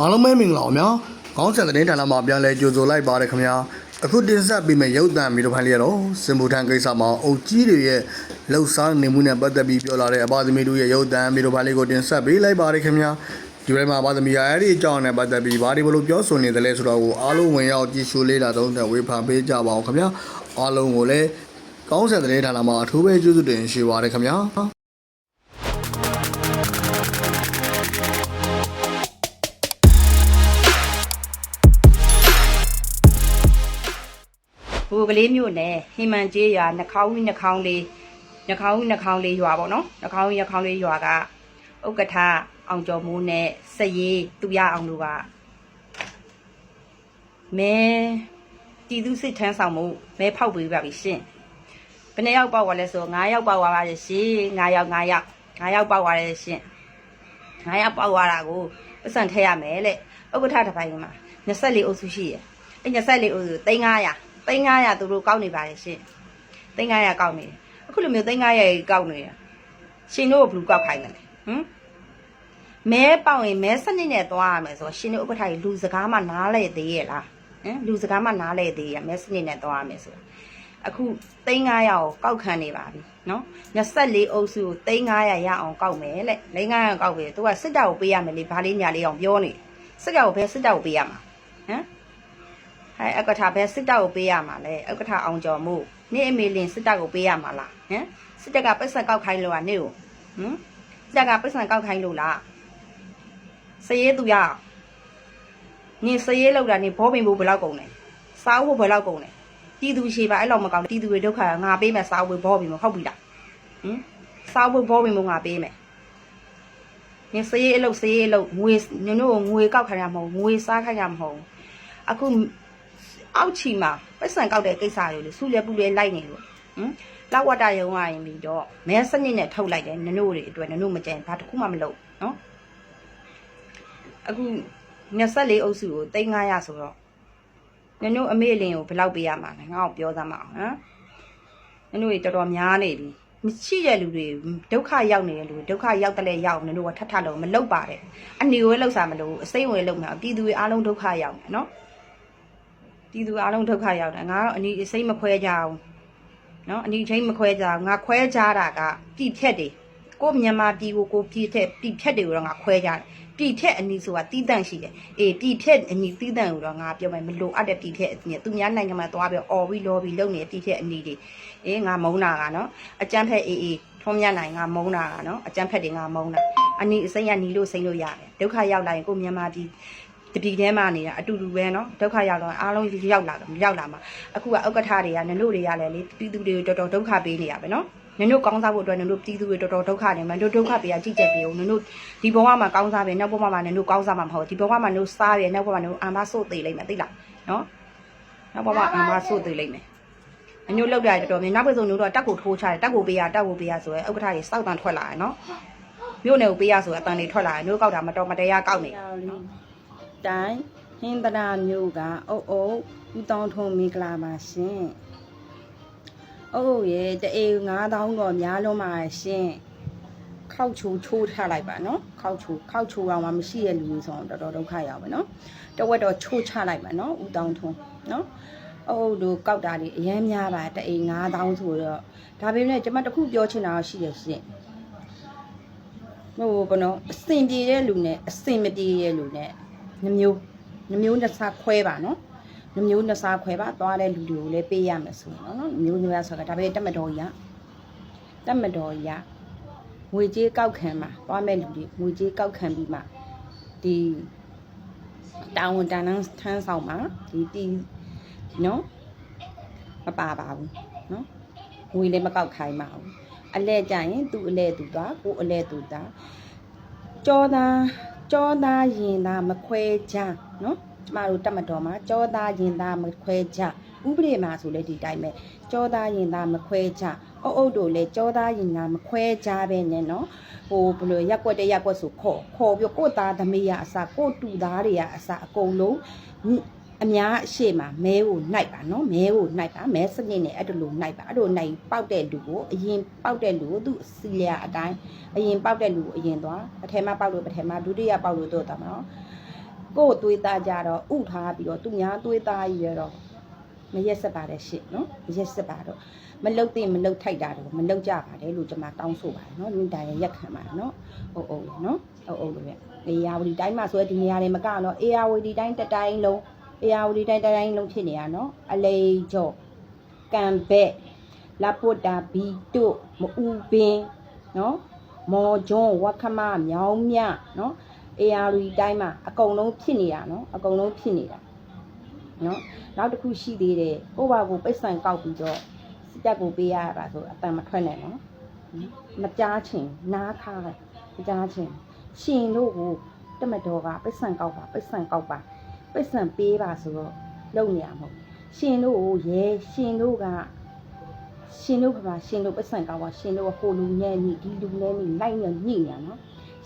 အားလုံးပဲမင်္ဂလာပါဗျာခေါင်းဆက်တဲ့ဌာနမှာပြန်လဲကြိုဆိုလိုက်ပါတယ်ခင်ဗျာအခုတင်ဆက်ပေးမယ့်ရုပ်သံမီဒီဖိုင်လေးကတော့စင်ဘူထန်ကိစ္စမှာအုတ်ကြီးတွေရဲ့လှုပ်ရှားနေမှုနဲ့ပတ်သက်ပြီးပြောလာတဲ့အပါသမီတို့ရဲ့ရုပ်သံမီဒီဖိုင်လေးကိုတင်ဆက်ပေးလိုက်ပါတယ်ခင်ဗျာဒီဘက်မှာအပါသမီးရအဲ့ဒီအကြောင်းနဲ့ပတ်သက်ပြီးဘာဒီဘလို့ပြောဆိုနေတယ်လဲဆိုတော့ကိုအားလုံးဝင်ရောက်ကြည့်ရှုလေးလာတော့တဲ့ဝေဖန်ပေးကြပါအောင်ခင်ဗျာအားလုံးကိုလည်းကောင်းဆက်တဲ့ဌာနမှာအထူးပဲကျေးဇူးတင်ရှိပါတယ်ခင်ဗျာ ကလေးမျိုးနဲ့ဟိမန်ကျေးရွာနှခေါင်းကြီးနှခေါင်းလေးနှခေါင်းကြီးနှခေါင်းလေးရွာပေါ့နော်နှခေါင်းကြီးနှခေါင်းလေးရွာကဥက္ကဋ္ဌအောင်ကျော်မိုးနဲ့စက်ရေးသူရအောင်တို့ကမဲတီသူစစ်ထမ်းဆောင်မှုမဲဖောက်ပေးပါပြီရှင်ဘယ်နှစ်ယောက်ပေါက်သွားလဲဆို9ယောက်ပေါက်သွားပါရဲ့ရှင်9ယောက်9ယောက်9ယောက်ပေါက်သွားတယ်ရှင်9ယောက်ပေါက်သွားတာကိုပတ်စံထည့်ရမယ်လေဥက္ကဋ္ဌတစ်ပိုင်းမှာ24အုပ်စုရှိရယ်အဲ့24အုပ်စု3500 3500သူတို့ကောက်နေပါတယ်ရှင်3500ကောက်နေတယ်အခုလိုမျိုး3500ကောက်နေတယ်ရှင်တို့ကဘလူးကောက်ခိုင်းတယ်လေဟမ်မဲပေါင်ရင်မဲစနစ်နဲ့သွားရမယ်ဆိုတော့ရှင်တို့ဥက္ကဋ္ဌကြီးလူစကားမှနားလဲသေးရဲ့လားဟမ်လူစကားမှနားလဲသေးရဲ့မဲစနစ်နဲ့သွားရမယ်ဆိုတာအခု3500ကိုကောက်ခံနေပါပြီနော်24အုပ်စုကို3500ရအောင်ကောက်မယ်လေ3500ကောက်ပြီသူကစစ်တပ်ကိုပေးရမယ်လေဘာလေးညာလေးအောင်ပြောနေစစ်တပ်ကိုဘယ်စစ်တပ်ကိုပေးရမှာဟမ် ဟဲ့အက္ကထာဘယ်စစ်တပ်ကိုပေးရမှာလဲအက္ကထာအောင်ကျော်မှုနေ့အမေလင်စစ်တပ်ကိုပေးရမှာလားဟမ်စစ်တပ်ကပတ်စံကောက်ခိုင်းလို့อ่ะနေ့ကိုဟမ်စစ်တပ်ကပတ်စံကောက်ခိုင်းလို့လားစရေးသူရအောင်နင်စရေးလောက်တာနင်ဘောပင်ဘူးဘယ်လောက်ကုန်လဲစားဖို့ဘယ်လောက်ကုန်လဲတီးသူရှိပါအဲ့လောက်မကောင်းတီးသူတွေဒုက္ခငါပေးမယ်စားဖို့ဘောပင်မဟုတ်ပြီလားဟမ်စားဖို့ဘောပင်မငါပေးမယ်နင်စရေးအလုပ်စရေးအလုပ်ငွေနင်တို့ကိုငွေကောက်ခိုင်းရမဟုတ်ငွေစားခိုင်းရမဟုတ်အခု အောက်ချီမှာပတ်စံကောက်တဲ့ကိစ္စတွေလေစုလဲပူလဲလိုက်နေလို့ဟမ်လောက်ဝတ္တရုံရရင်ပြီးတော့မဲစနစ်နဲ့ထုတ်လိုက်တယ်နနို့တွေအတွက်နနို့မကြင်ဘာတစ်ခုမှမလုပ်နော်အခု24အုပ်စုကို3500ဆိုတော့နနို့အမေအလင်ကိုဘယ်လောက်ပေးရမှာလဲငါ့ကိုပြောသမ်းမအောင်ဟမ်နနို့တွေတော်တော်များနေပြီမရှိတဲ့လူတွေဒုက္ခရောက်နေတဲ့လူတွေဒုက္ခရောက်တဲ့လဲရောက်နနို့ကထထလုံးမလုပ်ပါနဲ့အနေဝဲလောက်စားမလို့အစိမ့်ဝဲလောက်မှာပြည်သူတွေအားလုံးဒုက္ခရောက်နေနော် ပြည်သူအလုံးဒုက္ခရောက်တယ်ငါတော့အနီးစိတ်မခွဲကြအောင်နော်အနီးချိန်မခွဲကြအောင်ငါခွဲကြတာကပြည်ဖြက်တွေကိုမြန်မာပြည်ကိုကိုပြည်ထက်ပြည်ဖြက်တွေကိုတော့ငါခွဲကြတယ်ပြည်ဖြက်အနီးဆိုတာတီးတန့်ရှိတယ်အေးပြည်ဖြက်အနီးတီးတန့်ကိုတော့ငါပြောမယ်မလိုအပ်တဲ့ပြည်ဖြက်အနီးသူများနိုင်ငံမှာသွားပြီးအော်ပြီးလော်ပြီးလုပ်နေတဲ့ပြည်ဖြက်အနီးတွေအေးငါမုန်းတာကနော်အကျန်းဖက်အေးအေးထုံးမြနိုင်ငါမုန်းတာကနော်အကျန်းဖက်တွေငါမုန်းတာအနီးအစိမ့်ကနီးလို့စိမ့်လို့ရတယ်ဒုက္ခရောက်လာရင်ကိုမြန်မာပြည် တပြည်ထဲမှာနေတာအတူတူပဲနော်ဒုက္ခရောက်တော့အားလုံးရောက်လာရောက်လာမှာအခုကဥက္ကဋ္ဌတွေကနင်တို့တွေကလည်းလေပြည်သူတွေကိုတော်တော်ဒုက္ခပေးနေရပဲနော်နင်တို့ကောင်းစားဖို့အတွက်နင်တို့ပြည်သူတွေတော်တော်ဒုက္ခနေမှာတို့ဒုက္ခပေးရကြည့်ချက်ပေးဦးနင်တို့ဒီဘဝမှာကောင်းစားပဲနောက်ဘဝမှာနင်တို့ကောင်းစားမှာမဟုတ်ဒီဘဝမှာနင်တို့စားရနောက်ဘဝမှာနင်တို့အာမဆုတ်သေးလိမ့်မယ်သိလားနော်နောက်ဘဝအာမဆုတ်သေးလိမ့်မယ်အညို့လောက်တာတော်တော်များနောက်ပြည်စုံတို့တော့တက်ကိုထိုးချတယ်တက်ကိုပေးရတက်ကိုပေးရဆိုရဲဥက္ကဋ္ဌကြီးစောက်တန်ထွက်လာတယ်နော်မြို့နယ်ကိုပေးရဆိုအတန်တွေထွက်လာတယ်မျိုးကောက်တာမတော်မတရားကောက်နေနော် တိုင်းဟင်းတရာမျိုးကအုပ်အုပ်ဦးတောင်းထုံးမင်္ဂလာပါရှင်အုပ်အုပ်ရဲ့တအေ9000တော့များလုံးပါရှင်ခောက်ချိုးချိုးထားလိုက်ပါနော်ခောက်ချိုးခောက်ချိုးအောင်မှမရှိတဲ့လူတွေဆိုတော့တော်တော်ဒုက္ခရောက်ပဲနော်တဝက်တော့ချိုးချလိုက်ပါနော်ဦးတောင်းထုံးနော်အုပ်အုပ်တို့ကောက်တာတွေအများများပါတအေ9000ဆိုတော့ဒါပေမဲ့ကျွန်မတခုပြောချင်တာရှိရရှင်ဟိုဘယ်နော်အစင်ပြေတဲ့လူနဲ့အစင်မပြေတဲ့လူနဲ့ နှမျိုးနှမျိုးနှစ်စားခွဲပါနော်နှမျိုးနှစ်စားခွဲပါသွားတဲ့လူတွေကိုလည်းပေးရမယ်ဆိုရင်နော်နှမျိုးနှစ်စားဆိုတာဒါပဲတက်မတော်ကြီးရတက်မတော်ကြီးရငွေကြေးကောက်ခံမှာသွားမဲ့လူတွေငွေကြေးကောက်ခံပြီးမှဒီတာဝန်တန်ထမ်းဆောင်မှာဒီတီနော်မပါပါဘူးနော်ငွေလည်းမကောက်ခိုင်းပါဘူးအလဲကြရင်သူ့အလဲသူသွားကိုအလဲသူသွားကြောသား ကြောသားရင်သားမခွဲကြနော်ကျမတို့တက်မတော်မှာကြောသားရင်သားမခွဲကြဥပဒေမှာဆိုလေဒီတိုင်းပဲကြောသားရင်သားမခွဲကြအုပ်အုပ်တို့လည်းကြောသားရင်သားမခွဲကြပဲနဲ့နော်ဟိုဘယ်လိုရက်ွက်တဲ့ရက်ွက်ဆိုခေါ်ခေါ်ပြီးကိုယ့်သားသမီးရအစကိုယ့်တူသားတွေရအစအကုန်လုံး အများအရှိမမဲကိုနှိုက်ပါနော်မဲကိုနှိုက်ပါမဲစနစ်နဲ့အဲ့ဒါလိုနှိုက်ပါအဲ့လိုနှိုက်ပေါက်တဲ့လူကိုအရင်ပေါက်တဲ့လူကိုသူ့စီလျာအတိုင်းအရင်ပေါက်တဲ့လူကိုအရင်သွားပထမပေါက်လို့ပထမဒုတိယပေါက်လို့တော့တာမနော်ကိုယ်သွေးသားကြတော့ဥထားပြီးတော့သူများသွေးသားကြီးရတော့မရက်ဆက်ပါတဲ့ရှစ်နော်မရက်ဆက်ပါတော့မလုတ်သိမလုတ်ထိုက်တာတော့မလုတ်ကြပါတယ်လို့ကျွန်မတောင်းဆိုပါတယ်နော်နိဒာရရက်ခံပါတယ်နော်အုပ်အုပ်နော်အုပ်အုပ်လို့ရအေယာဝတီတိုင်းမှာဆိုရဒီနေရာတွေမကတော့အေယာဝတီတိုင်းတစ်တိုင်းလုံး အေယာဝတီတိုင်းတစ်တိုင်းလုံးဖြစ်နေရနော်အလေကျော်ကံဘက်လာပုတ္တာဘီတုမအူပင်နော်မော်ကျွန်းဝက်ခမမြောင်းမြနော် AR တိုင်းမှာအကုန်လုံးဖြစ်နေတာနော်အကုန်လုံးဖြစ်နေတာနော်နောက်တစ်ခုရှိသေးတယ်ကိုယ့်ဘာကိုပိတ်ဆန်ကောက်ပြီးတော့စစ်တပ်ကိုပေးရတာဆိုအတန်မထွက်နဲ့နော်မကြားချင်နားခါတယ်မကြားချင်ရှင်တို့ကိုတမတော်ကပိတ်ဆန်ကောက်ပါပိတ်ဆန်ကောက်ပါ ပိတ်ဆန်ပေးပါဆိုတော့လုံနေရမဟုတ်ရှင်တို့ကိုရဲရှင်တို့ကရှင်တို့ကပါရှင်တို့ပိတ်ဆန်ကောက်ပါရှင်တို့ကဟိုလူနဲ့ညဒီလူနဲ့ညလိုက်ညညညနော်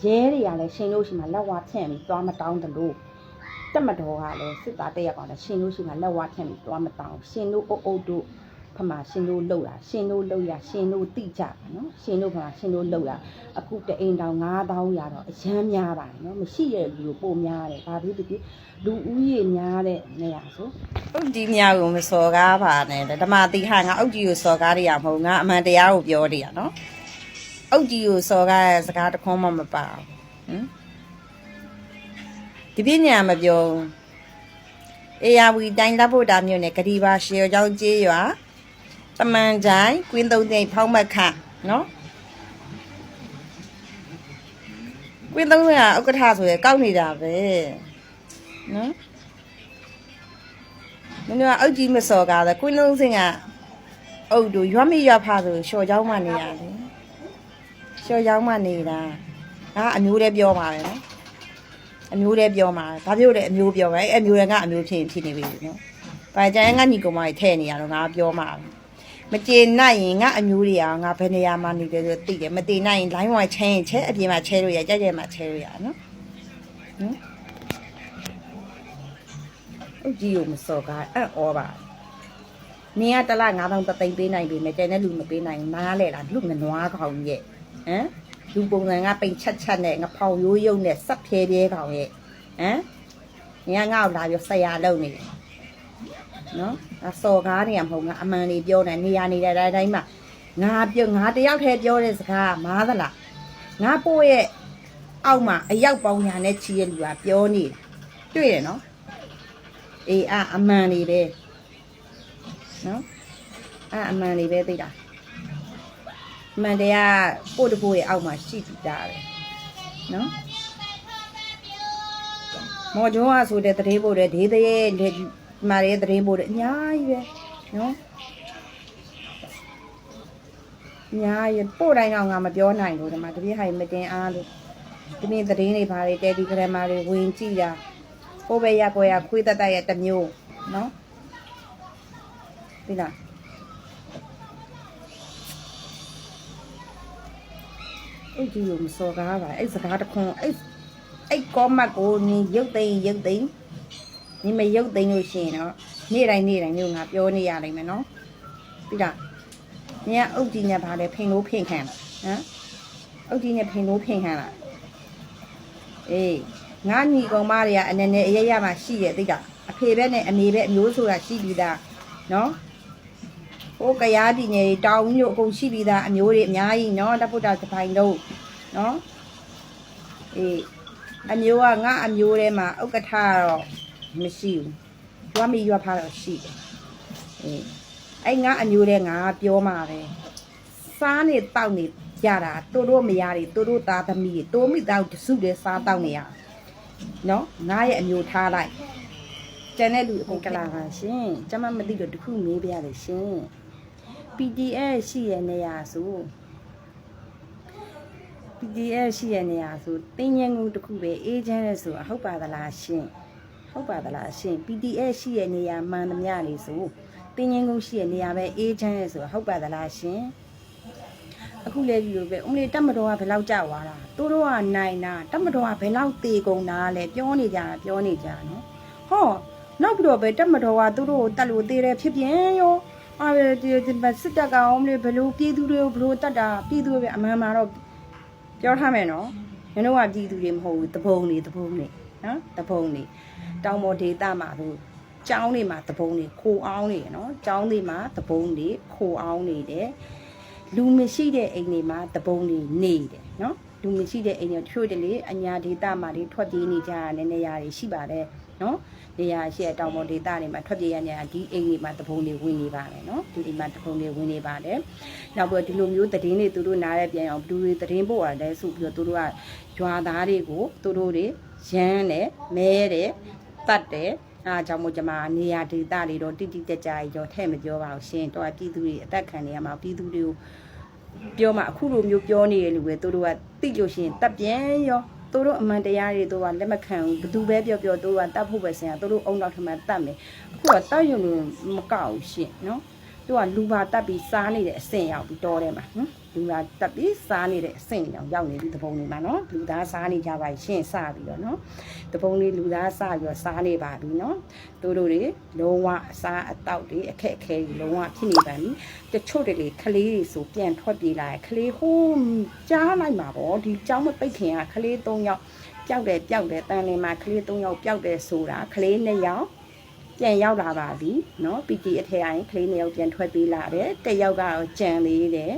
ရဲတွေကလည်းရှင်လို့ရှိမှလက်ဝါဖြန့်ပြီးသွားမတောင်းတယ်လို့တက်မတော်ကလည်းစစ်သားတက်ရကောင်လည်းရှင်လို့ရှိမှလက်ဝါဖြန့်ပြီးသွားမတောင်းရှင်တို့အုပ်အုပ်တို့ ဖမရှင်တို့လှုပ်တာရှင်တို့လှုပ်ရရှင်တို့တိကြပါနော်ရှင်တို့ဖမရှင်တို့လှုပ်တာအခုတအိမ်တောင်9000ရတော့အရမ်းများပါတယ်နော်မရှိရတဲ့လူကိုပိုများတယ်ဘာဖြစ်ဖြစ်လူဦးရေများတဲ့နေရာဆိုအုတ်ကြီးများကိုမစော်ကားပါနဲ့ဓမ္မတိဟာငါအုတ်ကြီးကိုစော်ကားရရမဟုတ်ငါအမှန်တရားကိုပြောနေရနော်အုတ်ကြီးကိုစော်ကားတဲ့စကားတစ်ခွန်းမှမပါဘူးဟမ်ဒီပြညာမပြောအေယာဝီတိုင်းလက်ဖို့တာမြို့နယ်ဂဒီပါရှေကျောင်းကျေးရွာ တမန်ကြိုင်ကွင်းသုံးသိဖောင်းမခနော်ကွင်းသုံးသိကဥက္ကဋ္ဌဆိုရယ်ကောက်နေတာပဲနော်မင်းကအုတ်ကြီးမစော်ကားတယ်ကွင်းလုံးစင်ကအုတ်တို့ရွတ်မိရဖားဆိုရှော်ချောင်းမှနေရတယ်ရှော်ချောင်းမှနေတာဒါအမျိုးတည်းပြောပါပဲနော်အမျိုးတည်းပြောမှာဘာဖြစ်လို့လဲအမျိုးပြောပဲအမျိုးရကအမျိုးဖြစ်ရင်ဖြစ်နေပြီနော်။ဘာကြိုင်ငါညီကောင်မကြီးထဲ့နေရတော့ငါပြောမှာပဲ။ မကျေနိုင်ရင်ငါအမျိုးတွေကငါဘယ်နေရာမှာနေတယ်ဆိုသိတယ်မတည်နိုင်ရင် line ဝိုင်းချဲရင်ချဲအပြင်မှာချဲလို့ရကြက်ကြက်မှာချဲလို့ရနော်ဟမ်အုတ်ကြီးကိုမစော်ကားအံ့ဩပါနင်ကတစ်လ9000တသိန်းပေးနိုင်ပြီမဲ့ကျန်တဲ့လူမပေးနိုင်ဘူးနားလဲလားလူငနွားကောင်ရဲ့ဟမ်လူပုံစံကပိန်ချက်ချက်နဲ့ငဖောင်ရိုးရုံနဲ့စက်ဖြဲပြဲကောင်ရဲ့ဟမ်နင်ကငါ့ကိုလာပြီးဆရာလုပ်နေတယ် နော်အစော်ကားနေရမဟုတ်ငါအမှန်လေးပြောနေနေရနေတဲ့တိုင်းမှာငါပြောငါတယောက်တည်းပြောတဲ့စကားမားသလားငါပို့ရဲ့အောက်မှာအရောက်ပေါင်းညာနဲ့ချီရဲ့လူကပြောနေတာတွေ့ရနော်အေးအအမှန်နေပဲနော်အအမှန်နေပဲသိတာအမှန်တရားပို့တပို့ရဲ့အောက်မှာရှိပြီးသားပဲနော်မော်ဂျွန်းကဆိုတဲ့တရေပို့တဲ့ဒေးတဲ့လ က်မာရဲ့တရေပို့တဲ့အများကြီးပဲနော်အများကြီးပို့တိုင်းတော့ငါမပြောနိုင်ဘူးဒီမှာတပြည့်ဟိုင်မတင်အားလို့ဒီနေ့သတင်းတွေဘာတွေတယ်ဒီဂရမ်မာတွေဝင်ကြည့်တာကိုယ်ပဲရကိုယ်ရခွေးတက်တက်ရဲ့တစ်မျိုးနော်ဒီလားအဲ့ဒီလိုမစော်ကားပါအဲ့စကားတခွန်းအဲ့အဲ့ကောမတ်ကိုနင်ရုပ်သိမ်းရုပ်သိမ်း နင်မရုပ်သိမ်းလို့ရှိရင်တော့နေ့တိုင်းနေ့တိုင်းမျိုးငါပြောနေရနိုင်မယ်နော်ဒီလားနင်ကအုတ်ကြီးနဲ့ဗာလဲဖိန်လို့ဖိန်ခံဟမ်အုတ်ကြီးနဲ့ဖိန်လို့ဖိန်ခံလားအေးငါညီကောင်မတွေကအနေနဲ့အရရမှာရှိရဲ့တိတ်ကအဖေဘက်နဲ့အမေဘက်အမျိုးဆိုတာရှိပြီးသားနော်ဟိုကရားပြည်နယ်တောင်မြို့အကုန်ရှိပြီးသားအမျိုးတွေအများကြီးနော်တပ်ဖို့တာစပိုင်တော့နော်အေးအမျိုးကငါအမျိုးထဲမှာဥက္ကဋ္ဌတော့ မရှိဘူးရွာမီရွာဖားတော့ရှိတယ်အေးအဲ့ငါအမျိုးထဲငါပြောမှာပဲစားနေတောက်နေကြတာတို့တို့မယားတွေတို့တို့သားသမီးတွေတိုးမိတောက်တစုတည်းစားတောက်နေရနော်ငါရဲ့အမျိုးထားလိုက်ကျန်တဲ့လူအမကုန်င်္ဂကလာလာပါရှင်ကျမမသိလို့တခုမေးပြရလေရှင် PDF ရှိရဲ့နေရာဆို PDF ရှိရဲ့နေရာဆိုတင်းញံကုန်တစ်ခုပဲအေးချမ်းလဲဆိုတာဟုတ်ပါသလားရှင် ဟုတ်ပါသလားရှင် PDF ရှိရဲ့နေရာမှန်သမျှလေးဆိုတင်းញံကုန်ရှိရဲ့နေရာပဲအေးချမ်းလဲဆိုတာဟုတ်ပါသလားရှင်အခုလဲဒီလိုပဲဦးလေးတက်မတော်ကဘယ်လောက်ကြာသွားတာသူတို့ကနိုင်တာတက်မတော်ကဘယ်လောက်တေကုန်တာလဲပြောနေကြတာပြောနေကြတာနော်ဟောနောက်ပြီးတော့ပဲတက်မတော်ကသူတို့ကိုတက်လို့သေးတယ်ဖြစ်ပြင်းရောအာဒီဒီစစ်တပ်ကောင်လေဘလို့ပြည်သူတွေကိုဘလို့တက်တာပြည်သူတွေပဲအမှန်မှာတော့ပြောထားမယ်နော်ညတို့ကပြည်သူတွေမဟုတ်ဘူးတပုံနေတပုံနေနော်တပုံတွေ တောင်ပေါ်ဒေသမှာတို့ကျောင်းတွေမှာတပုံတွေခိုအောင်နေတယ်နော်ကျောင်းတွေမှာတပုံတွေခိုအောင်နေတယ်လူမရှိတဲ့အိမ်တွေမှာတပုံတွေနေတယ်နော်လူမရှိတဲ့အိမ်တွေတချို့တလေအညာဒေသမှာတွေထွက်ပြေးနေကြရတဲ့နေရာတွေရှိပါတယ်နော်နေရာရှိတဲ့တောင်ပေါ်ဒေသတွေမှာထွက်ပြေးရနေရဒီအိမ်တွေမှာတပုံတွေဝင်နေပါတယ်နော်ဒီအိမ်မှာတပုံတွေဝင်နေပါတယ်နောက်ပြီးတော့ဒီလိုမျိုးသတင်းတွေသူတို့နားရဲပြန်အောင်ဘလူတွေသတင်းပို့ရတယ်ဆိုပြီးတော့သူတို့ကရွာသားတွေကိုသူတို့တွေရမ်းတယ်မဲတယ် တတ်တယ်အားကြောင့်မို့ကျွန်မနေရာဒေသတွေတော့တိတိကျကျကြီးတော့ထဲ့မပြောပါဘူးရှင်တော့ပြည်သူတွေအသက်ခံနေရမှာပြည်သူတွေကိုပြောမှအခုလိုမျိုးပြောနေရလူပဲသူတို့ကသိလို့ရှိရင်တပ်ပြန်ရောသူတို့အမှန်တရားတွေသူကလက်မခံဘူးဘယ်သူပဲပြောပြောသူကတတ်ဖို့ပဲဆင်ရသူတို့အုံနောက်ထမတတ်မယ်အခုကတတ်ရုံလို့မကောက်ဘူးရှင်နော်သူကလူပါတက်ပြီးစားနေတဲ့အဆင့်ရောက်ပြီးတော်တယ်မှာနော် လူလာတက်ပြီးစားနေတဲ့အဆင့်ရောင်ရောက်နေပြီတပုံတွေမှာနော်လူသားစားနေကြပါရှင်စပြီးတော့နော်တပုံတွေလူသားစပြီးတော့စားနေပါပြီနော်တို့တို့တွေလုံးဝအစားအသောက်တွေအခက်အခဲတွေလုံးဝဖြစ်နေပါပြီတချို့တွေလေခလေးတွေဆိုပြန်ထွက်ပြေးလာခလေးဟိုးကြားလိုက်မှာပေါ့ဒီကြောင်းမပိတ်ခင်ကခလေး၃ယောက်ပျောက်တယ်ပျောက်တယ်တန်လင်မှာခလေး၃ယောက်ပျောက်တယ်ဆိုတာခလေး၂ယောက် ပြန်ရောက်လာပါပြီเนาะ PT အထက်အိုင်ကလေးနှစ်ယောက်ပြန်ထွက်ပေးလာတယ်တစ်ယောက်ကတော့ကြံလေးတယ်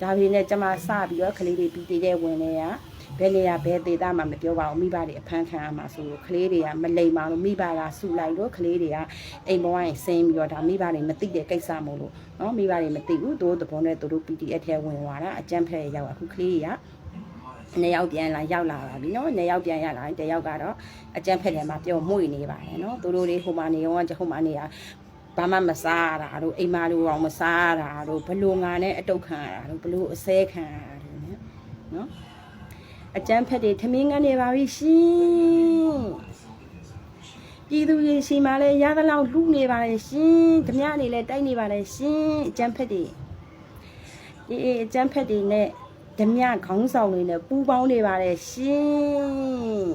ဒါပေမဲ့ကျမစပြီးတော့ကလေးတွေ PT တဲ့ဝင်နေရဘယ်နေရာဘယ်ဒေတာမှမပြောပါဘူးမိဘတွေအဖမ်းခံရမှာဆိုလို့ကလေးတွေကမလိမ်ပါလို့မိဘကဆူလိုက်တော့ကလေးတွေကအိမ်ပေါ်ရင်ဆင်းပြီးတော့ဒါမိဘတွေမသိတဲ့ကိစ္စမို့လို့เนาะမိဘတွေမသိဘူးသူတို့သဘောနဲ့သူတို့ PT အထက်ဝင်သွားတာအကြမ်းဖက်ရောက်အခုကလေးတွေက နှစ်ယောက်ပြန်လာရောက်လာပါပြီเนาะနှစ်ယောက်ပြန်ရလာရင်တစ်ယောက်ကတော့အကြမ်းဖက်တယ်မှာပြောမှုနေပါတယ်เนาะသူတို့တွေဟိုမှာနေရောဟိုမှာနေရဘာမှမစားရတာတို့အိမ်မာတို့အောင်မစားရတာတို့ဘလို့ငါနဲ့အတုတ်ခံရတာတို့ဘလို့အစဲခံရတာတို့ ਨੇ เนาะအကြမ်းဖက်တွေထမင်းငန်းနေပါပြီရှင်ပြည်သူရင်စီမှာလဲရသလောက်လူနေပါလေရှင်ဓမြနေလဲတိုက်နေပါလေရှင်အကြမ်းဖက်တွေအေးအေးအကြမ်းဖက်တွေနဲ့ ဓမြခေါင်းဆောင်တွေနဲ့ပူးပေါင်းနေပါလေရှင်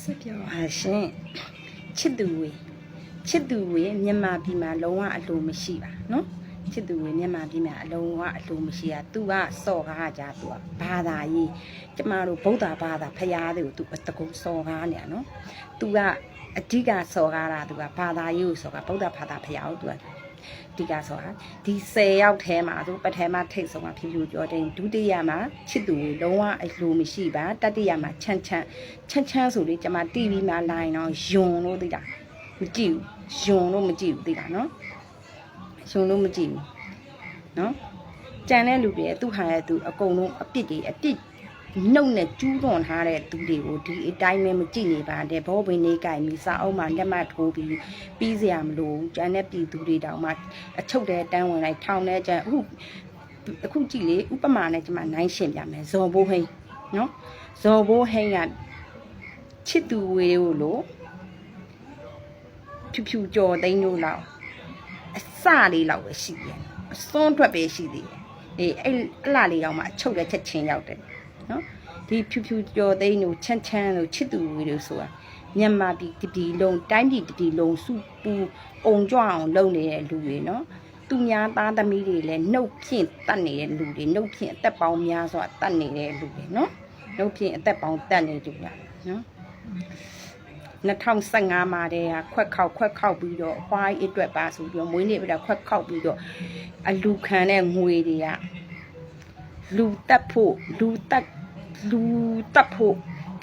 စစ်ပြောပါရှင်ချစ်သူဝေချစ်သူဝေမြန်မာပြည်မှာလုံးဝအလိုမရှိပါနော်ချစ်သူဝေမြန်မာပြည်မှာအလုံးဝအလိုမရှိတာ तू ကစော်ကားကြ तू ကဘာသာရေးကျမတို့ဗုဒ္ဓဘာသာဖရာတွေကို तू အတကုံစော်ကားနေရနော် तू ကအဓိကစော်ကားတာ तू ကဘာသာရေးကိုစော်ကားဗုဒ္ဓဘာသာဖရာကို तू က ဒီကဆိုတာဒီ10ရောက်ထဲမှာသူပထမထိတ်ဆုံးမှာဖြူဖြူကြောတင်ဒုတိယမှာချစ်သူကိုလုံးဝအလိုမရှိပါတတိယမှာချမ်းချမ်းချမ်းချမ်းဆိုလေကျွန်မ TV မှာလာရင်တော့ယွန်လို့သိတာမကြည့်ဘူးယွန်လို့မကြည့်ဘူးသိတာနော်ယွန်လို့မကြည့်ဘူးနော်ကြံတဲ့လူတွေသူ့ဟာရဲ့သူအကုန်လုံးအပြစ်တွေအပြစ် နှုတ်နဲ့ကျူးလွန်ထားတဲ့သူတွေကိုဒီအတိုင်းပဲမကြည့်နေပါတဲ့ဘောဘင်းလေးကြိုင်ပြီးစာအုပ်မှာလက်မှတ်ထိုးပြီးပြီးစရာမလိုဘူးကျန်တဲ့ပြည်သူတွေတောင်မှအချုပ်တဲ့တန်းဝင်လိုက်ထောင်တဲ့ကျန်အခုအခုကြည့်လေဥပမာနဲ့ကျွန်မနိုင်ရှင်ပြမယ်ဇော်ဘိုးဟိန်းနော်ဇော်ဘိုးဟိန်းကချစ်သူဝေကိုလို့ဖြူဖြူကြော်သိန်းတို့လောက်အစလေးလောက်ပဲရှိတယ်အစွန်းထွက်ပဲရှိသေးတယ်အေးအဲ့အလှလေးတော့မှအချုပ်တဲ့ချက်ချင်းရောက်တယ် နော်ဒီဖြူဖြူကြော်သိန်းတို့ချမ်းချမ်းတို့ချစ်သူဝေတို့ဆိုတာမြန်မာပြည်တပြည်လုံးတိုင်းပြည်တပြည်လုံးစုပူအုံကြွအောင်လုပ်နေတဲ့လူတွေနော်သူများသားသမီးတွေလည်းနှုတ်ဖြင့်တတ်နေတဲ့လူတွေနှုတ်ဖြင့်အသက်ပေါင်းများစွာတတ်နေတဲ့လူတွေနော်နှုတ်ဖြင့်အသက်ပေါင်းတတ်နေကြတာနော်2015မှာတည်းကခွက်ခောက်ခွက်ခောက်ပြီးတော့အဖွားကြီးအတွက်ပါဆိုပြီးတော့မွေးနေ့ပြတာခွက်ခောက်ပြီးတော့အလူခံတဲ့ငွေတွေကလူတက်ဖို့လူတက် လူတက်ဖို့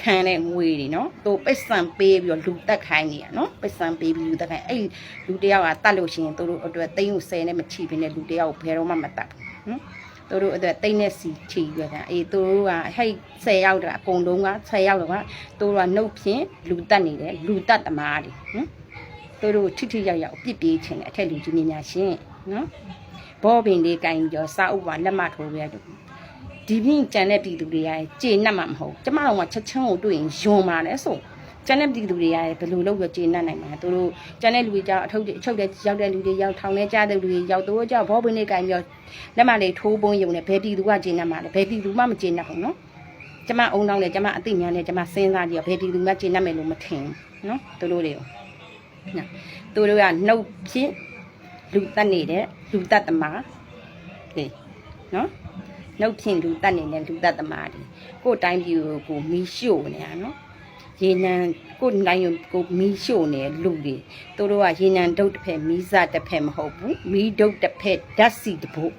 ခံတဲ့ငွေတွေနော်သူပိတ်ဆံပေးပြီးတော့လူတက်ခိုင်းနေရနော်ပိတ်ဆံပေးပြီးလူတက်ခိုင်းအဲ့လူတယောက်ကတတ်လို့ရှိရင်သူတို့အတွက်သိန်းကို10နဲ့မချီဘဲနဲ့လူတယောက်ကိုဘယ်တော့မှမတတ်ဘူးနော်သူတို့အတွက်တိတ်နဲ့စီချီရတာအေးသူတို့ကဟဲ့10ရောက်တာအကုန်လုံးက10ရောက်တော့ကသူတို့ကနှုတ်ဖြင့်လူတက်နေတယ်လူတက်သမားတွေနော်သူတို့ထိထိရောက်ရောက်အပြစ်ပေးခြင်းတယ်အထက်လူကြီးများရှင်နော်ဘောပင်လေးကင်ပြီးတော့စာအုပ်ပါလက်မထိုးပြရတယ် ဒီပြင်းကြံတဲ့ပြည်သူတွေကကြေနှက်မှာမဟုတ်ကျမတို့ကချက်ချင်းကိုတွေ့ရင်ယွန်ပါလဲဆိုကျန်တဲ့ပြည်သူတွေကဘယ်လိုလုပ်ရကျေနပ်နိုင်မှာသူတို့ကျန်တဲ့လူတွေကြောင့်အထုပ်တွေအချုပ်တွေရောက်တဲ့လူတွေရောက်ထောင်ထဲကြားတဲ့လူတွေရောက်သူတို့ကြောင့်ဘောပင်လေးကင်ပြီးတော့လက်မလေးထိုးပုံးယုံနဲ့ဘယ်ပြည်သူကကျေနပ်မှာလဲဘယ်ပြည်သူမှမကျေနပ်ဘူးနော်ကျမအုံတောင်းနဲ့ကျမအသိဉာဏ်နဲ့ကျမစဉ်းစားကြည့်ရဘယ်ပြည်သူမှကျေနပ်မယ်လို့မထင်ဘူးနော်သူတို့တွေကိုနော်သူတို့ကနှုတ်ဖြင့်လူတက်နေတဲ့လူတက်သမားလေနော် နှုတ်ဖြင့်လူတတ်နေတဲ့လူတတ်သမားတွေကိုယ်တိုင်းပြည်ကိုကိုမီးရှို့နေတာနော်ရေနံကိုယ်တိုင်းကိုမီးရှို့နေလူတွေသူတို့ကရေနံဒုတ်တစ်ဖက်မီးစတစ်ဖက်မဟုတ်ဘူးမီးဒုတ်တစ်ဖက်ဓာတ်စီတစ်ပုတ်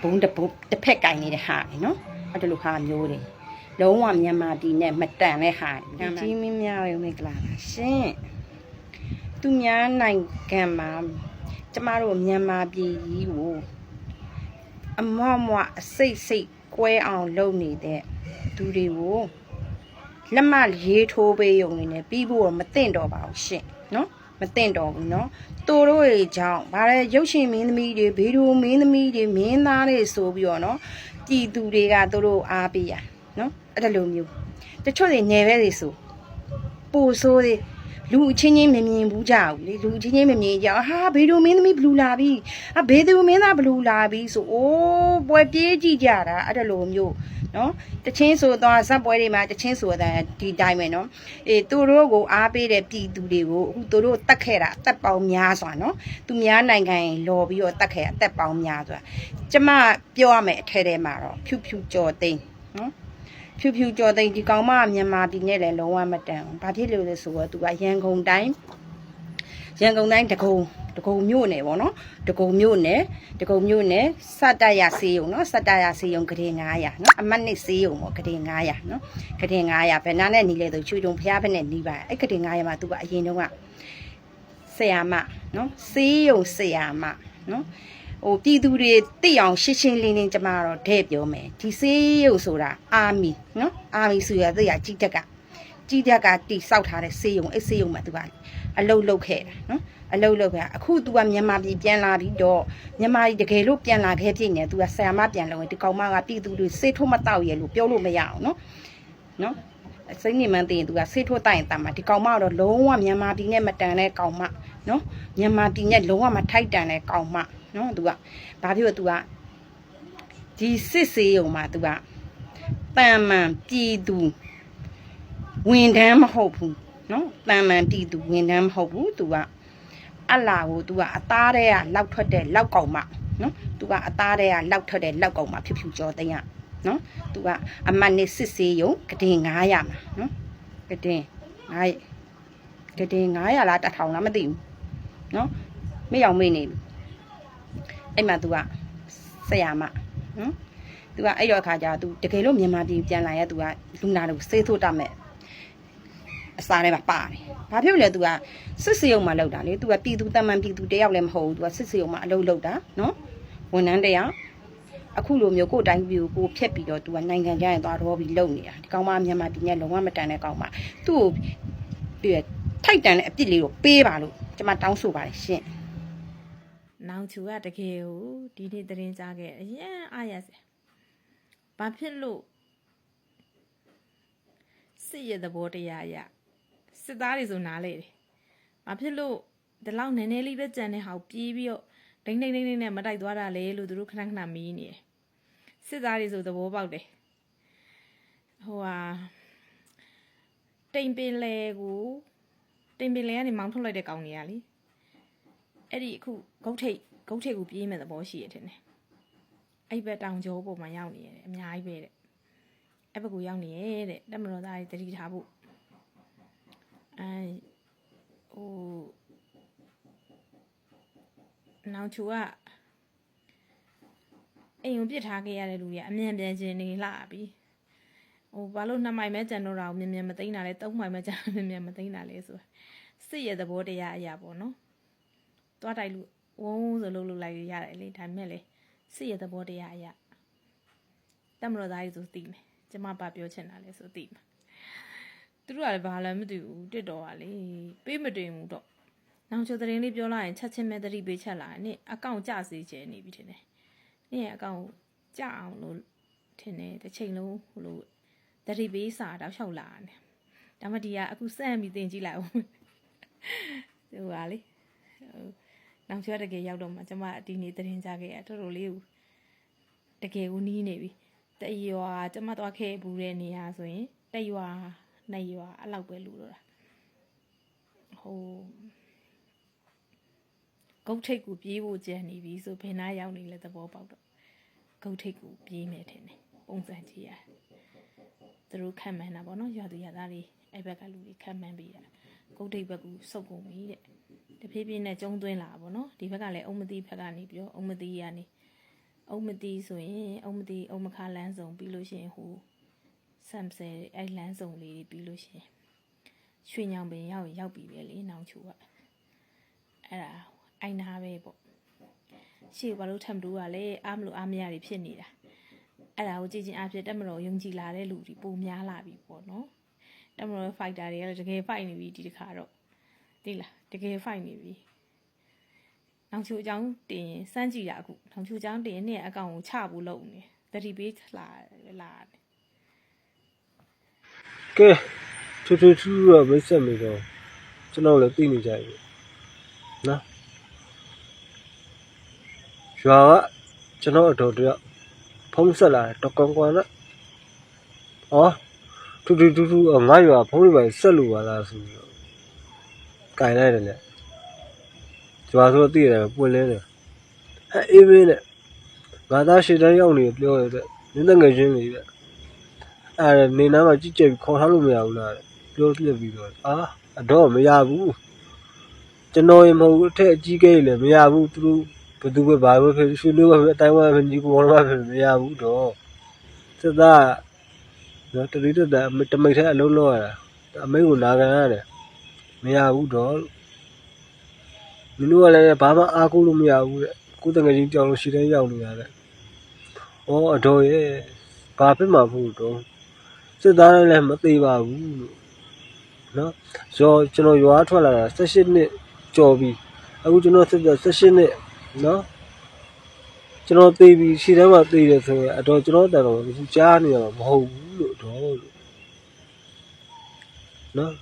ဘုံတစ်ပုတ်တစ်ဖက်ကင်နေတဲ့ဟာလေနော်အဲ့ဒါလိုဟာမျိုးတွေလုံးဝမြန်မာပြည်နဲ့မတန်တဲ့ဟာတွေကြီးမင်းများရောမိကလာပါရှင်သူများနိုင်ငံမှာကျမတို့မြန်မာပြည်ကြီးကို အမွမွအစိတ်စိတ်ကွဲအောင်လုပ်နေတဲ့သူတွေကိုလက်မရေးထိုးပေးရုံနဲ့ပြီးဖို့တော့မသင့်တော့ပါဘူးရှင်နော်မသင့်တော့ဘူးနော်သူတို့တွေကြောင့်ဗါတဲ့ရုပ်ရှင်မင်းသမီးတွေဗီဒီယိုမင်းသမီးတွေမင်းသားတွေဆိုပြီးတော့နော်ပြည်သူတွေကသူတို့အားပေးရနော်အဲ့ဒါလိုမျိုးတချို့တွေနေပဲတွေဆိုပိုဆိုးတွေ လူအချင်းချင်းမမြင်ဘူးကြဘူးလေလူအချင်းချင်းမမြင်ကြဘူးဟာဗီဒီယိုမင်းသမီးဘလူးလာပြီအဘေသူမင်းသားဘလူးလာပြီဆိုအိုးပွဲပြေးကြည့်ကြတာအဲ့ဒါလိုမျိုးနော်တချင်းဆိုတော့ဇက်ပွဲတွေမှာတချင်းဆိုတဲ့ဒီတိုင်းပဲနော်အေးသူတို့ကိုအားပေးတဲ့ပြည်သူတွေကိုအခုသူတို့တတ်ခဲ့တာအသက်ပေါင်းများစွာနော်သူများနိုင်ငံရင်လော်ပြီးတော့တတ်ခဲ့တာအသက်ပေါင်းများစွာကျမပြောရမယ်အထက်ထဲမှာတော့ဖြူဖြူကြော်သိန်းနော် ဖြူဖြူကြော်သိန်းဒီကောင်မကမြန်မာပြည်နဲ့လည်းလုံးဝမတန်ဘူး။ဘာဖြစ်လို့လဲဆိုတော့သူကရန်ကုန်တိုင်းရန်ကုန်တိုင်းတကုံတကုံမြို့နယ်ပေါ့နော်။တကုံမြို့နယ်တကုံမြို့နယ်စတရစေးုံနော်စတရစေးုံဂရေ900နော်အမတ်နစ်စေးုံပေါ့ဂရေ900နော်ဂရေ900ဘယ်နာနဲ့နီးလဲဆိုချွေတုံဖျားဖက်နဲ့နီးပါအဲ့ဂရေ900မှာသူကအရင်တုန်းကဆရာမနော်စေးုံဆရာမနော် ဟိုပြည်သူတွေသိအောင်ရှင်းရှင်းလင်းလင်းကျမကတော့တဲ့ပြောမယ်ဒီစေးရုပ်ဆိုတာအာမီနော်အာမီဆိုရသိရကြီးတက်ကကြီးတက်ကတိစောက်ထားတဲ့စေးရုံအဲ့စေးရုံမှာသူကအလုတ်လုတ်ခဲ့တာနော်အလုတ်လုတ်ခဲ့တာအခု तू ကမြန်မာပြည်ပြန်လာပြီးတော့မြန်မာပြည်တကယ်လို့ပြန်လာခဲ့ဖြစ်နေ तू ကဆရာမပြန်လို့ဒီကောင်မကပြည်သူတွေစေးထိုးမတော့ရလို့ပြောလို့မရအောင်နော်နော်စိတ်နေမှန်းသိရင် तू ကစေးထိုးတိုက်ရင်တမ်းမှာဒီကောင်မကတော့လုံးဝမြန်မာပြည်နဲ့မတန်တဲ့ကောင်မနော်မြန်မာပြည်နဲ့လုံးဝမထိုက်တန်တဲ့ကောင်မ နော် तू ကဘာဖြစ်လို့ तू ကဒီစစ်စေးုံမှာ तू ကတန်မှန်ပြည်သူဝန်ထမ်းမဟုတ်ဘူးနော်တန်မှန်ပြည်သူဝန်ထမ်းမဟုတ်ဘူး तू ကအလာကို तू ကအသားတဲ့ကလောက်ထွက်တဲ့လောက်ကောင်မနော် तू ကအသားတဲ့ကလောက်ထွက်တဲ့လောက်ကောင်မဖြူဖြူကြောသိမ်းရနော် तू ကအမတ်နေစစ်စေးယုံကတင်900မှာနော်ကတင်9ကတင်900လား1000လားမသိဘူးနော်မရောက်မေ့နေပြီ အဲ့မှာ तू ကဆရာမနော် तू ကအဲ့တော့အခါကျတော့ तू တကယ်လို့မြန်မာပြည်ပြန်လာရဲ तू ကလူနာတွေကိုစေးထိုးတတ်မဲ့အစားထဲမှာပါတယ်။ဘာဖြစ်လို့လဲ तू ကစစ်စေးုံမှာလောက်တာလေ။ तू ကပြည်သူတမန်ပြည်သူတယောက်လည်းမဟုတ်ဘူး။ तू ကစစ်စေးုံမှာအလုပ်လုပ်တာနော်။ဝန်ထမ်းတယောက်အခုလိုမျိုးကိုယ်တိုင်းပြည်ကိုကိုဖြက်ပြီးတော့ तू ကနိုင်ငံခြားရင်သွားတော့ပြီးလုပ်နေတာ။ဒီကောင်မမြန်မာပြည်နဲ့လုံးဝမတန်တဲ့ကောင်မ။သူ့ကိုပြည့်ထိုက်တန်တဲ့အပြစ်လေးကိုပေးပါလို့ကျွန်မတောင်းဆိုပါတယ်ရှင်။ နောင်ချူကတကယ်ကိုဒီနေ့သတင်းကြားခဲ့အရင်အားရစရာဘာဖြစ်လို့စစ်ရဲ့သဘောတရားအရစစ်သားတွေဆိုနားလေတယ်ဘာဖြစ်လို့ဒီလောက်နည်းနည်းလေးပဲကြံတဲ့ဟာကိုပြေးပြီးတော့ဒိမ့်ဒိမ့်ဒိမ့်ဒိမ့်နဲ့မတိုက်သွားတာလေလို့သူတို့ခဏခဏမီးနေတယ်စစ်သားတွေဆိုသဘောပေါက်တယ်ဟိုဟာတိမ်ပင်လေကိုတိမ်ပင်လေကနေမောင်းထုတ်လိုက်တဲ့ကောင်တွေကလေအဲ့ဒီအခု ဂုတ်ထိတ်ဂုတ်ထိတ်ကိုပြေးမဲ့သဘောရှိရတဲ့နဲ့အဲ့ဘက်တောင်ကျောပေါ်မှာရောက်နေရတယ်အများကြီးပဲတဲ့အဲ့ဘက်ကိုရောက်နေရတဲ့တက်မတော်သားတွေတတိထားဖို့အဲဟိုနောင်ချူကအိမ်ကိုပြစ်ထားခဲ့ရတဲ့လူတွေကအမြန်ပြန်ခြင်းနေလာပြီဟိုဘာလို့နှစ်မိုင်ပဲကြံတော့တာကိုမြန်မြန်မသိမ်းတာလဲသုံးမိုင်ပဲကြံမြန်မြန်မသိမ်းတာလဲဆိုစစ်ရဲ့သဘောတရားအရာပေါ့နော်သွားတိုက်လို့ ဝုန်းဆိုလို့လို့လိုက်ရတယ်လေဒါပေမဲ့လေစစ်ရဲ့သဘောတရားအရတမတော်သားကြီးဆိုသိမယ်ကျမပါပြောချင်တာလေဆိုသိမှာသူတို့ကလည်းဘာလဲမသိဘူးတစ်တော်ကလေပေးမတင်ဘူးတော့နောင်ချိုသတင်းလေးပြောလိုက်ရင်ချက်ချင်းပဲသတိပေးချက်လာနင့်အကောင့်ကြစေချင်နေပြီထင်တယ်နင့်ရဲ့အကောင့်ကြအောင်လို့ထင်တယ်တစ်ချိန်လုံးဟိုလိုသတိပေးစာတောက်လျှောက်လာတယ်ဒါမှဒီကအခုစမ်းပြီးတင်ကြည့်လိုက်အောင်သူကလေဟို နောက်ကျောတကယ်ရောက်တော့မှကျမအတီးနေသတင်းကြခဲ့ရတော်တော်လေးကိုတကယ်ကိုနီးနေပြီတရွာကျမသွားခဲ့ဘူးတဲ့နေရာဆိုရင်တရွာနှစ်ရွာအဲ့လောက်ပဲလူတော့တာဟိုဂုတ်ထိတ်ကိုပြေးဖို့ကြံနေပြီဆိုဘယ်နာရောက်နေလဲသဘောပေါက်တော့ဂဂုတ်ထိတ်ကိုပြေးမယ်ထင်တယ်ပုံစံကြည့်ရသူတို့ခံမှန်းတာပေါ့နော်ရွာသူရွာသားတွေအဲ့ဘက်ကလူတွေခံမှန်းပြီးတာဂုတ်ထိတ်ဘက်ကူစုပ်ကုန်ပြီတဲ့ တဖြည်းဖြည်းနဲ့ကျုံသွင်းလာတာပေါ့နော်ဒီဘက်ကလည်းအုံမတိဘက်ကနေပြီးတော့အုံမတိကနေအုံမတိဆိုရင်အုံမတိအုံမခါလန်းဆောင်ပြီးလို့ရှိရင်ဟိုဆမ်ဆယ်အဲ့လန်းဆောင်လေးတွေပြီးလို့ရှိရင်ရွှေညောင်ပင်ရောက်ရင်ရောက်ပြီပဲလေနောင်ချူကအဲ့ဒါအိုင်နာပဲပေါ့ရှေ့ဘာလို့ထမ်တူကလည်းအားမလို့အားမရတွေဖြစ်နေတာအဲ့ဒါကိုကြည့်ချင်းအဖြစ်တက်မတော်ယုံကြည်လာတဲ့လူတွေပိုများလာပြီပေါ့နော်တက်မတော် fighter တွေကလည်းတကယ် fight နေပြီဒီတစ်ခါတော့ သိလားတကယ် fight နေပြီနောင်ချူအကြောင်းတင်ရင်စမ်းကြည့်တာအခုနောင်ချူအကြောင်းတင်ရင်နဲ့အကောင်ကိုချဖို့လုပ်နေတတိပေးလာလာတယ်ကဲထူးထူးထူးတော့မိတ်ဆက်မိတော့ကျွန်တော်လည်းသိနေကြပြီနော်ရွာကကျွန်တော်အတော်တယောက်ဖုံးဆက်လာတယ်တော့ကောင်းကွာနော်ဩထူးထူးထူးထူးငါရွာဖုံးလေးပဲဆက်လို့ပါလားဆိုပြီးတော့ ကင်လိုက်တယ်လေရွာဆိုတော့သိရတယ်ပွင့်လင်းတယ်အဲအေးမင်းနဲ့ငါသားရှေ့တန်းရောက်နေပြောရတဲ့နင်းတငယ်ချင်းလေးတဲ့အဲ့ဒါနေနားမှာကြည့်ကြည့်ပြီးခေါ်ထားလို့မရဘူးလားတဲ့ပြောပြပြီးတော့အာအတော့မရဘူးကျွန်တော်ရင်မဟုတ်ဘူးအထက်အကြီးကြီးလည်းမရဘူးသူတို့ဘယ်သူပဲဘာပဲဖြစ်ရွှေလို့ပဲဖြစ်အတိုင်းဝပဲညီကိုဘောလုံးပဲဖြစ်မရဘူးတော့စစ်သားနော်တတိတတအမတမိတ်ထဲအလုံးလုံးရတာအမိတ်ကိုနာခံရတယ် မရဘူးတော့လို့မင်းတို့ကလည်းဘာမှအားကိုးလို့မရဘူးတဲ့ကိုယ်တငယ်ချင်းကြောင်လို့ရှိတဲ့ရောက်နေရတယ်ဩအတော်ရဲ့ဘာဖြစ်မှာဖို့တော့စစ်သားတွေလည်းမသေးပါဘူးလို့နော်ရောကျွန်တော်ရွာထွက်လာတာ18နှစ်ကျော်ပြီအခုကျွန်တော်စစ်သား18နှစ်နော်ကျွန်တော်သေပြီရှေ့တန်းမှာသေတယ်ဆိုရင်အတော့ကျွန်တော်တန်တော်အခုကြားနေရမှာမဟုတ်ဘူးလို့တော့လို့နော်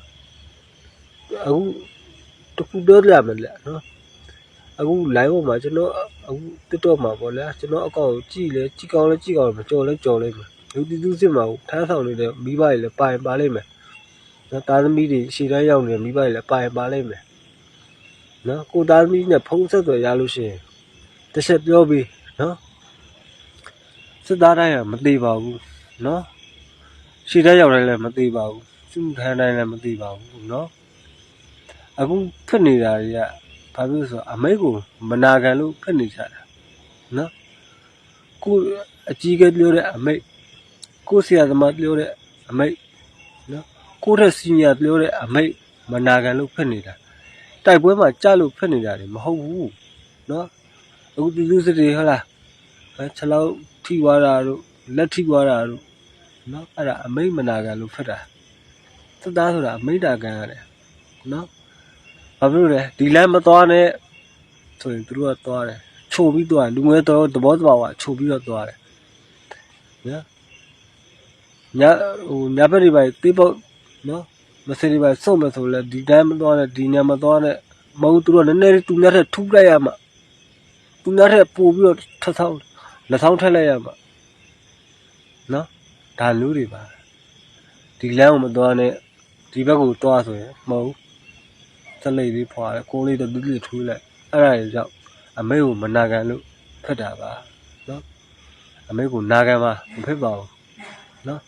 အခုတခုပြောရမယ်လေနော်အခု live ပေါ်မှာကျွန်တော်အခု TikTok မှာပေါ့လေကျွန်တော်အကောင့်ကိုကြည့်လဲကြည့်ကောင်းလဲကြည့်ကောင်းလဲမကြော်လဲကြော်လိုက်မယ်လူတီသူစစ်မှာထမ်းဆောင်နေတဲ့မိဘတွေလည်းပါရင်ပါလိမ့်မယ်။နော်သားသမီးတွေရှေ့တန်းရောက်နေတဲ့မိဘတွေလည်းပါရင်ပါလိမ့်မယ်။နော်ကိုသားသမီးနဲ့ဖုံးဆက်သွယ်ရလို့ရှိရင်တစ်ချက်ပြောပြီးနော်စစ်သားတိုင်းကမသေးပါဘူးနော်ရှေ့တန်းရောက်တိုင်းလည်းမသေးပါဘူးသူ့ထမ်းတိုင်းလည်းမသေးပါဘူးနော် အခုဖြစ်နေတာတွေကဘာဖြစ်လို့ဆိုတော့အမိတ်ကိုမနာခံလို့ဖြစ်နေကြတာနော်ကိုအကြီးကပြောတဲ့အမိတ်ကိုဆရာသမားပြောတဲ့အမိတ်နော်ကိုရက်စီနီယာပြောတဲ့အမိတ်မနာခံလို့ဖြစ်နေတာတိုက်ပွဲမှာကြလို့ဖြစ်နေတာတွေမဟုတ်ဘူးနော်အခုဒီလူစစ်တွေဟုတ်လားအဲခြေလောက်ထိသွားတာတို့လက်ထိသွားတာတို့နော်အဲ့ဒါအမိတ်မနာခံလို့ဖြစ်တာသတ်သားဆိုတာအမိတ်တာခံရတယ်နော် ဘာဖြစ်လို့လဲဒီလမ်းမသွားနဲ့ဆိုရင်သူတို့ကသွားတယ်ချိုပြီးသွားတယ်လူငယ်တော့သဘောတဘာဝချိုပြီးတော့သွားတယ်နော်ညဟိုညဘက်တွေပဲတေးပေါက်နော်မစင်တွေပဲစုံမယ်ဆိုလဲဒီတိုင်းမသွားနဲ့ဒီညမသွားနဲ့မဟုတ်သူတို့နည်းနည်းလေးသူများထက်ထူးလိုက်ရမှာသူများထက်ပို့ပြီးတော့ထထောင်းလက်ထောင်းထက်လိုက်ရမှာနော်ဒါမျိုးတွေပါဒီလမ်းကိုမသွားနဲ့ဒီဘက်ကိုသွားဆိုရင်မဟုတ် စလိတ်လေးဖွာတယ်ကိုယ်လေးတော့တူးတူးထွေးလိုက်အဲ့ဒါတွေကြောင့်အမေကိုမနာခံလို့ဖက်တာပါနော်အမေကိုနာခံမှာမဖြစ်ပါဘူးနော်